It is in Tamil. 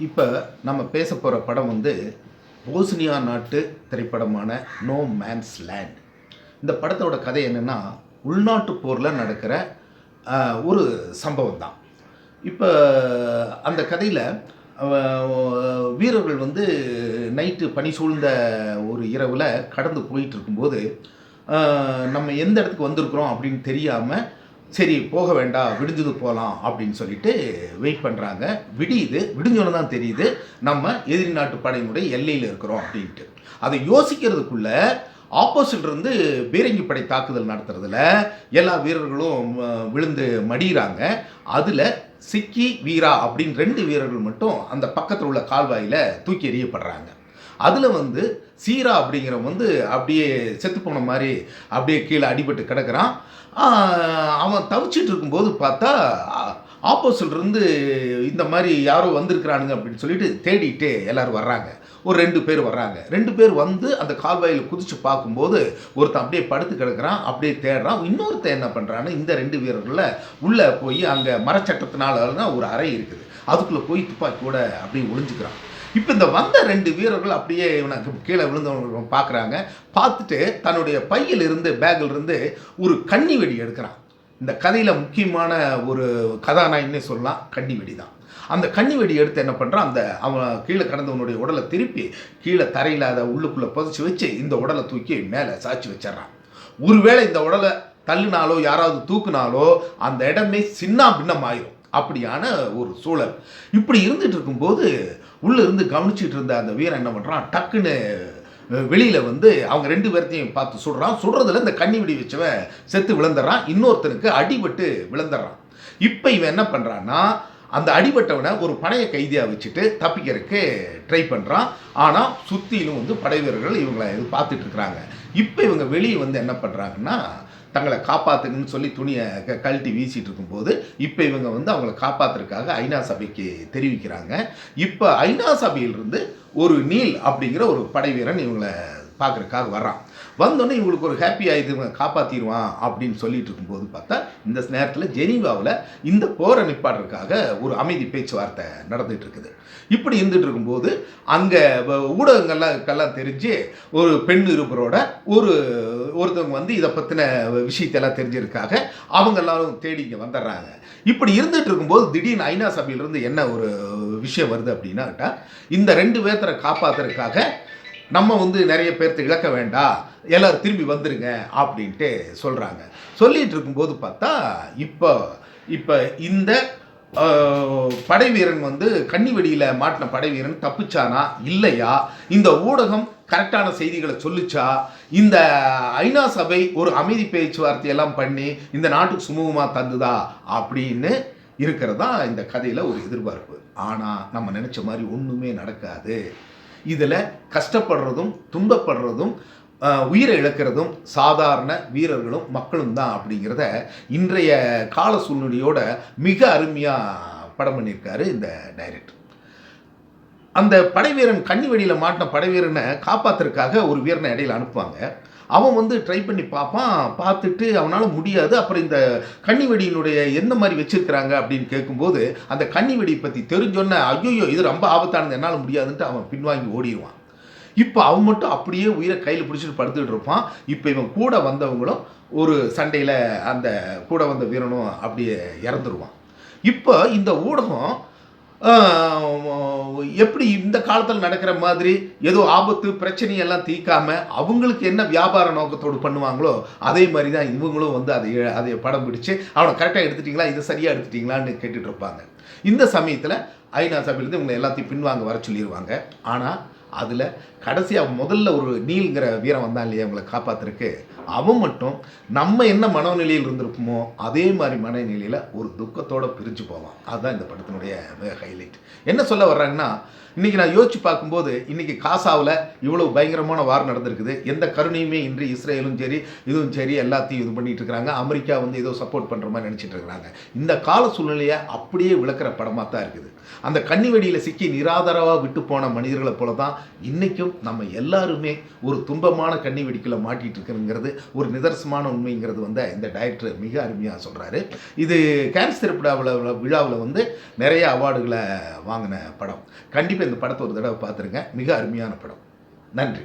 இப்போ நம்ம பேச போகிற படம் வந்து போஸ்னியா நாட்டு திரைப்படமான நோ மேன்ஸ் லேண்ட் இந்த படத்தோட கதை என்னென்னா உள்நாட்டு போரில் நடக்கிற ஒரு சம்பவம் தான் இப்போ அந்த கதையில் வீரர்கள் வந்து நைட்டு பனி சூழ்ந்த ஒரு இரவில் கடந்து போயிட்டு இருக்கும்போது நம்ம எந்த இடத்துக்கு வந்திருக்கிறோம் அப்படின்னு தெரியாமல் சரி போக வேண்டாம் விடிஞ்சது போகலாம் அப்படின்னு சொல்லிட்டு வெயிட் பண்ணுறாங்க விடியுது விடிஞ்சோன்னு தான் தெரியுது. நம்ம எதிரி நாட்டு படையினுடைய எல்லையில் இருக்கிறோம் அப்படின்ட்டு. அதை யோசிக்கிறதுக்குள்ள ஆப்போசிட் இருந்து பீரங்கி படை தாக்குதல் நடத்துறதுல எல்லா வீரர்களும் விழுந்து மடிகிறாங்க அதில் சிக்கி வீரா அப்படின்னு ரெண்டு வீரர்கள் மட்டும் அந்த பக்கத்தில் உள்ள கால்வாயில் தூக்கி எறியப்படுறாங்க. அதில் வந்து சீரா அப்படிங்கிறவன் வந்து அப்படியே செத்து போன மாதிரி அப்படியே கீழே அடிபட்டு கிடக்குறான். அவன் தவிச்சிட்டு இருக்கும்போது பார்த்தா ஆப்போசிட்லேருந்து இந்த மாதிரி யாரோ வந்திருக்கிறானுங்க அப்படின்னு சொல்லிட்டு தேடிட்டு எல்லாரும் வர்றாங்க. ஒரு ரெண்டு பேர் வர்றாங்க. ரெண்டு பேர் வந்து அந்த கால்வாயில் குதித்து பார்க்கும்போது ஒருத்தன் அப்படியே படுத்து கிடக்குறான் அப்படியே தேடுறான். இன்னொருத்தன் என்ன பண்ணுறான்னு இந்த ரெண்டு வீரர்களில் உள்ளே போய் அங்கே மரச்சட்டத்தினால ஒரு அறை இருக்குது. அதுக்குள்ளே போய் துப்பாக்கியோட அப்படியே ஒளிஞ்சுக்கிறான். இப்போ இந்த வந்த ரெண்டு வீரர்கள் அப்படியே இவனுக்கு கீழே விழுந்தவங்க பார்க்குறாங்க. பார்த்துட்டு தன்னுடைய பையில் இருந்து பேக்கில் இருந்து ஒரு கன்னி வெடி எடுக்கிறான். இந்த கதையில் முக்கியமான ஒரு கதாநாயகனே சொல்லலாம் கன்னி வெடி தான். அந்த கன்னி வெடி எடுத்து என்ன பண்ணுறான் அந்த அவன் கீழே கடந்தவனுடைய உடலை திருப்பி கீழே தரையில் அதை உள்ளுக்குள்ளே புதைச்சி வச்சு இந்த உடலை தூக்கி மேலே சாய்ச்சி வச்சிடுறான். ஒருவேளை இந்த உடலை தள்ளினாலோ யாராவது தூக்குனாலோ அந்த இடமே சின்ன பின்னம் ஆயிரும் அப்படியான ஒரு சூழல். இப்படி இருந்துட்டு இருக்கும்போது உள்ளே இருந்து கவனிச்சிட்டு இருந்த அந்த வீரன் என்ன பண்ணுறான் டக்குன்னு வெளியில் வந்து அவங்க ரெண்டு பேர்த்தையும் பார்த்து சுடுறான். சுடுறதுல இந்த கண்ணி விடி வச்சவன் செத்து விழுந்துடுறான். இன்னொருத்தனுக்கு அடிபட்டு விழுந்துடுறான். இப்போ இவன் என்ன பண்ணுறான்னா அந்த அடிபட்டவனை ஒரு பழைய கைதியாக வச்சுட்டு தப்பிக்கிறதுக்கு ட்ரை பண்ணுறான் ஆனால் சுற்றிலும் வந்து படை வீரர்கள் இவங்களை இது பார்த்துட்டு இருக்கிறாங்க. இப்போ இவங்க வெளியே வந்து என்ன பண்ணுறாங்கன்னா தங்களை காப்பாற்றுங்கன்னு சொல்லி துணியை க கழட்டி வீசிட்டு இருக்கும்போது இப்போ இவங்க வந்து அவங்கள காப்பாற்றுறதுக்காக ஐநா சபைக்கு தெரிவிக்கிறாங்க. இப்போ ஐநா சபையிலிருந்து ஒரு நீல் அப்படிங்கிற ஒரு படை வீரன் இவங்களை பார்க்குறதுக்காக வர்றான். வந்தோடனே இவங்களுக்கு ஒரு ஹாப்பி இது இவங்க காப்பாற்றிடுவான் அப்படின்னு சொல்லிட்டு இருக்கும்போது பார்த்தா இந்த நேரத்தில் ஜெனீவாவில் இந்த போரை நிப்பாடுறதுக்காக ஒரு அமைதி பேச்சுவார்த்தை நடந்துகிட்டு இருக்குது. இப்படி இருந்துட்டு இருக்கும்போது அங்கே ஊடகங்கள்லாம் தெரிஞ்சு ஒரு பெண் இருப்பரோட ஒரு ஒருத்தவங்க வந்து இதை பற்றின விஷயத்தெல்லாம் தெரிஞ்சிருக்காங்க. அவங்க எல்லாரும் தேடி இங்கே வந்துடுறாங்க. இப்படி இருந்துகிட்டு இருக்கும்போது திடீர்னு ஐநா சபையிலிருந்து என்ன ஒரு விஷயம் வருது அப்படின்னாட்டா இந்த ரெண்டு பேர்த்தரை காப்பாத்துறதுக்காக நம்ம வந்து நிறைய பேர்த்து இழக்க வேண்டாம் எல்லோரும் திரும்பி வந்துருங்க அப்படின்ட்டு சொல்கிறாங்க சொல்லிகிட்டு இருக்கும்போது பார்த்தா இப்போ இப்போ இந்த படை வீரன் வந்து கன்னி வெடியில் மாட்டின படை வீரன் தப்பிச்சானா இல்லையா? இந்த ஊடகம் கரெக்டான செய்திகளை சொல்லிச்சா? இந்த ஐநா சபை ஒரு அமைதி பேச்சுவார்த்தையெல்லாம் பண்ணி இந்த நாட்டுக்கு சுமூகமாக தந்துதா? அப்படின்னு இருக்கிறதா இந்த கதையில் ஒரு எதிர்பார்ப்பு. ஆனால் நம்ம நினச்ச மாதிரி ஒன்றுமே நடக்காது. இதில் கஷ்டப்படுறதும் துன்பப்படுறதும் உயிரை இழக்கிறதும் சாதாரண வீரர்களும் மக்களும் தான் அப்படிங்கிறத இன்றைய கால சூழ்நிலையோட மிக அருமையாக படம் பண்ணியிருக்காரு இந்த டைரக்டர். அந்த படை வீரன் கன்னி வெடியில் மாட்டின படை வீரனை காப்பாத்துறதுக்காக ஒரு வீரனை இடையில அனுப்புவாங்க. அவன் வந்து ட்ரை பண்ணி பார்ப்பான் பார்த்துட்டு அவனால் முடியாது. அப்புறம் இந்த கன்னி வெடியினுடைய எந்த மாதிரி வச்சுருக்கிறாங்க அப்படின்னு கேட்கும்போது அந்த கன்னி வெடி பற்றி தெரிஞ்சோன்ன ஐயோ இது ரொம்ப ஆபத்தானது என்னால் முடியாதுன்ட்டு அவன் பின்வாங்கி ஓடிடுவான். இப்போ அவன் மட்டும் அப்படியே உயிரை கையில் பிடிச்சிட்டு படுத்துக்கிட்டு இருப்பான். இப்போ இவன் கூட வந்தவங்களும் ஒரு சண்டையில் அந்த கூட வந்த வீரனும் அப்படியே இறந்துருவான். இப்போ இந்த ஊடகம் எப்படி இந்த காலத்தில் நடக்கிற மாதிரி ஏதோ ஆபத்து பிரச்சனையெல்லாம் தீர்க்காம அவங்களுக்கு என்ன வியாபார நோக்கத்தோடு பண்ணுவாங்களோ அதே மாதிரி தான் இவங்களும் வந்து அதை அதை படம் பிடிச்சு அவனை கரெக்டாக எடுத்துட்டீங்களா? இதை சரியாக எடுத்துட்டீங்களான்னு கேட்டுட்டு இருப்பாங்க. இந்த சமயத்தில் ஐநா சபையிலேருந்து இவங்களை எல்லாத்தையும் பின்வாங்க வர சொல்லிடுவாங்க ஆனால் அதில் கடைசியாக முதல்ல ஒரு நீல்ங்கிற வீரம் வந்தான் இல்லையா அவங்களை காப்பாத்துறதுக்கு? அவன் மட்டும் நம்ம என்ன மனநிலையில் இருந்திருப்போமோ அதே மாதிரி மனநிலையில் ஒரு துக்கத்தோடு பிரிஞ்சு போவான். அதுதான் இந்த படத்தினுடைய ஹைலைட் என்ன சொல்ல வர்றாங்கன்னா இன்றைக்கி நான் யோசிச்சு பார்க்கும்போது இன்றைக்கி காசாவில் இவ்வளோ பயங்கரமான வார் நடந்திருக்குது. எந்த கருணையுமே இன்றி இஸ்ரேலும் சரி இதுவும் சரி எல்லாத்தையும் இது பண்ணிட்டு இருக்கிறாங்க. அமெரிக்கா வந்து ஏதோ சப்போர்ட் பண்ணுற மாதிரி நினச்சிட்டு இருக்கிறாங்க. இந்த கால சூழ்நிலையை அப்படியே விளக்குற படமாக தான் இருக்குது. அந்த கன்னி வெடியில் சிக்கி நிராதரவாக விட்டு போன மனிதர்களை போல தான் இன்றைக்கும் நம்ம எல்லாருமே ஒரு துன்பமான கன்னி வெடிக்கல மாட்டிட்டு இருக்கிறங்கிறது ஒரு நிதர்சனமான உண்மைங்கிறது வந்து இந்த டைரக்டர் மிக அருமையாக சொல்கிறாரு இது கேன்ஸ் திரைப்படாவில் விழாவில் வந்து நிறைய அவார்டுகளை வாங்கின படம். கண்டிப்பாக இந்த படத்தை ஒரு தடவை பார்த்துருங்க. மிக அருமையான படம். நன்றி.